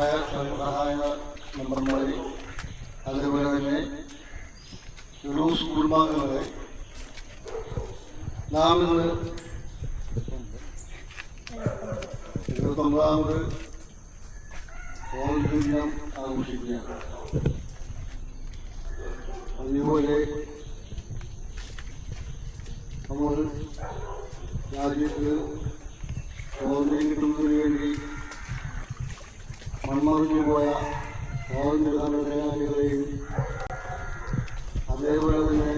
ബഹുമാനരായ സഹായ മെമ്പർമാരെ അതേപോലെ തന്നെ യുറൂസ് കുടുംബാംഗങ്ങളെ നാം ഇന്ന് ഇരുപത്തൊമ്പതാമത് കോവിഡ് ദിനം ആഘോഷിക്കുകയാണ്. അതുപോലെ നമ്മൾ രാജ്യത്ത് കോവിഡ് കിട്ടുന്നതിന് വേണ്ടി മൺമറിഞ്ഞു പോയ സ്വാതന്ത്ര്യ അതേപോലെ തന്നെ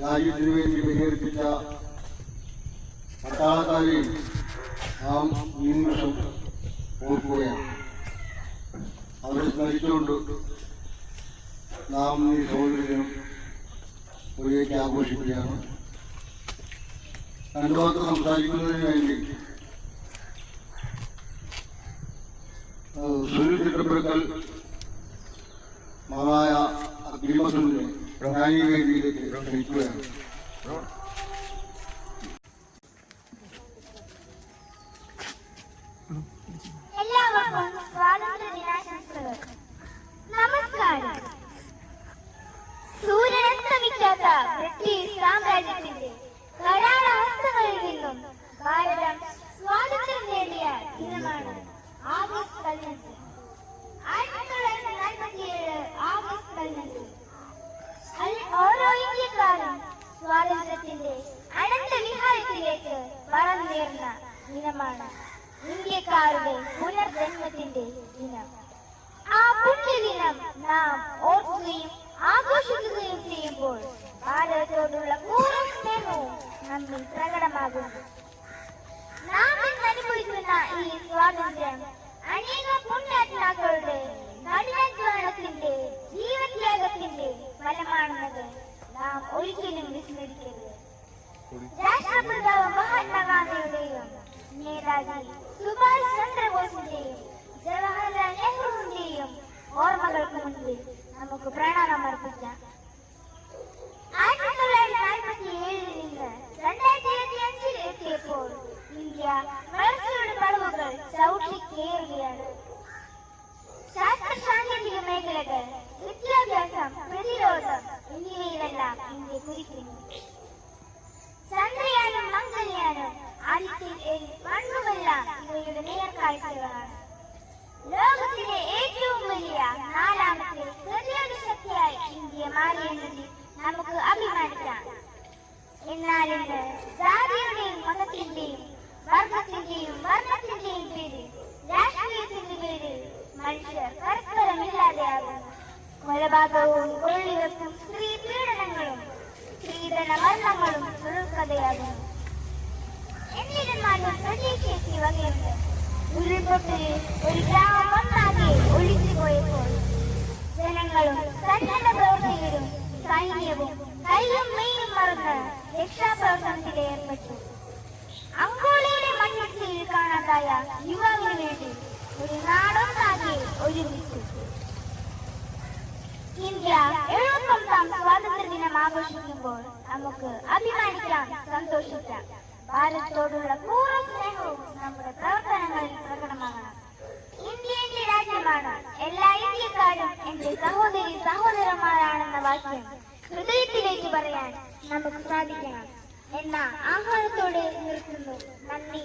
രാജ്യത്തിനു വേണ്ടി പരിഹരിപ്പിച്ച പട്ടാളക്കാരെയും നാം ഈ നിമിഷം ഓർക്കുകയാണ്. അവരെ സ്മരിച്ചുകൊണ്ട് നാം ഈ സ്വാതന്ത്ര്യം ഒരേക്ക് ആഘോഷിക്കുകയാണ്. രണ്ടു വാക്ക് സംസാരിക്കുന്നതിന് വേണ്ടി ഏഹ്, സുനിൽ ചിത്രപ്പെടുക്കൽ മഹാനായ അഗ്നിമസുലിനെ പ്രധാന വേദിയിലേക്ക് ക്ഷണിക്കുകയാണ് വളർന്നേറുന്ന ദിനമാണ് ഇന്ത്യക്കാരുടെ പുനർജന്മത്തിന്റെ ദിനം ആ പുണ്യദിനം നാം ഓർക്കുകയും ആഘോഷിക്കുകയും ചെയ്യുമ്പോൾ ഭാരതത്തോടുള്ള പൂർണ സ്നേഹവും നമ്മിൽ പ്രകടമാകുന്നു. നാം അനുഭവിക്കുന്ന ഈ സ്വാതന്ത്ര്യം അനേക പുണ്യാത്മാക്കളുടെ കഠിനാധ്വാനത്തിന്റെ ജീവത്യാഗത്തിന്റെ ഫലമാണെന്നത് നാം ഒരിക്കലും വിസ്മരിക്കരുത് നേതാജി സുഭാഷ് ചന്ദ്രബോസിന്റെയും ജവഹർലാൽ നെഹ്റുവിന്റെയും ഓർമ്മകൾക്ക് മുൻപിൽ നമുക്ക് പ്രണാമം അർപ്പിക്കാം കൊലപാതകവും കൊള്ളിവെപ്പും സ്ത്രീ പീഡനങ്ങളും സ്ത്രീധന മരണങ്ങളും തുടർക്കഥയാകുന്നു എന്നിരുന്നാലും പ്രതീക്ഷയ്ക്ക് വകയുണ്ട്. ഉരുൾപൊട്ടലിൽ ഒരു ഗ്രാമം ഒന്നാകെ ഒഴിച്ചു പോയപ്പോൾ ജനങ്ങളും സന്നദ്ധ പ്രവർത്തകരും സൈന്യവും കൈയും മെയ്യും മറന്ന് രക്ഷാപ്രവർത്തനത്തിൽ ഏർപ്പെട്ടു. അങ്കോളയുടെ മണ്ണിൽ കാണാതായ യുവാവിന് വേണ്ടി ഒരു നാടൊന്നാകെ ഒരുമിച്ചു. ഇന്ത്യ എഴുപത്തൊമ്പതാം സ്വാതന്ത്ര്യ ദിനം ആഘോഷിക്കുമ്പോൾ നമുക്ക് അഭിമാനിക്കാം സന്തോഷിക്കാം. ഭാരതത്തോടുള്ള പൂർണ സ്നേഹവും നമ്മുടെ പ്രവർത്തനങ്ങളിൽ പ്രകടമാകണം ഇന്ത്യ എന്റെ രാജ്യമാണ്. എല്ലാ ഇന്ത്യക്കാരും എന്റെ സഹോദരി സഹോദരന്മാരാണെന്ന വാക്യം ഹൃദയത്തിലേക്ക് പറയാൻ നമുക്ക് സാധിക്കണം. എന്ന ആഹ്വാനത്തോടെ നിർത്തുന്നു. നന്ദി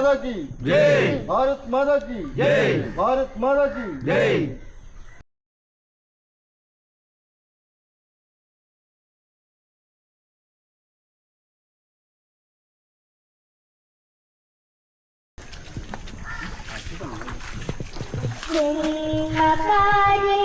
माता की जय भारत माता की जय भारत माता की जय Terima kasih.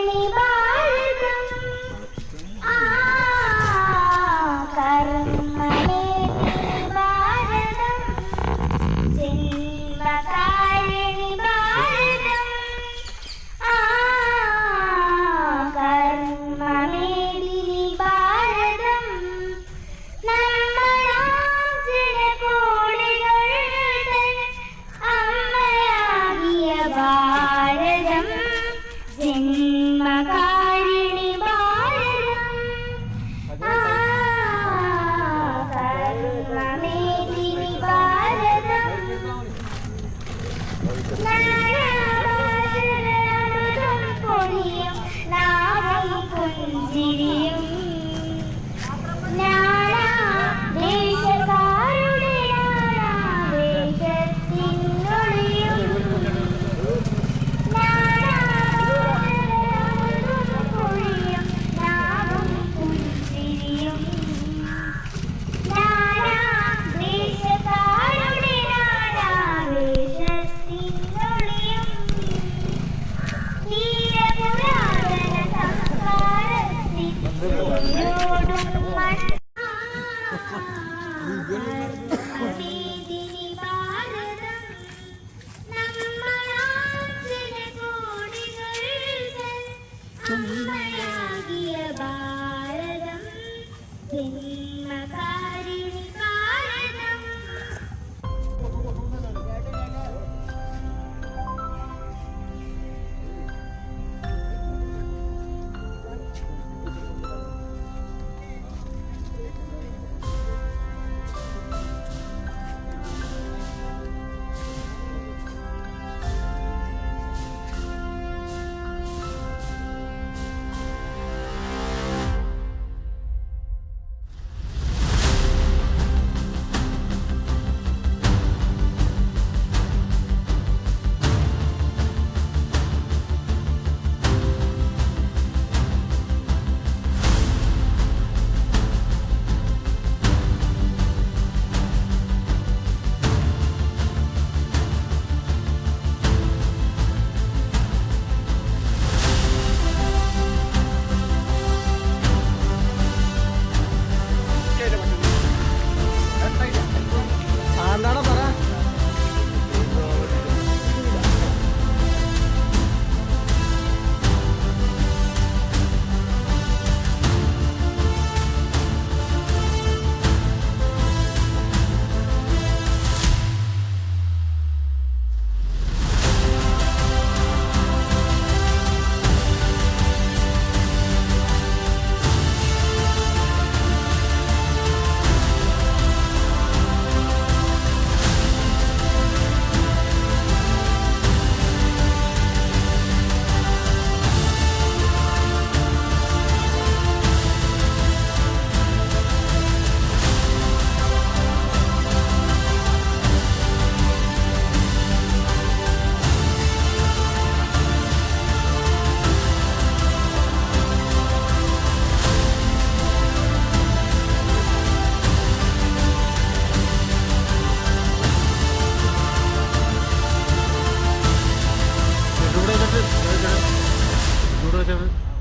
Muy Hoşçakalın.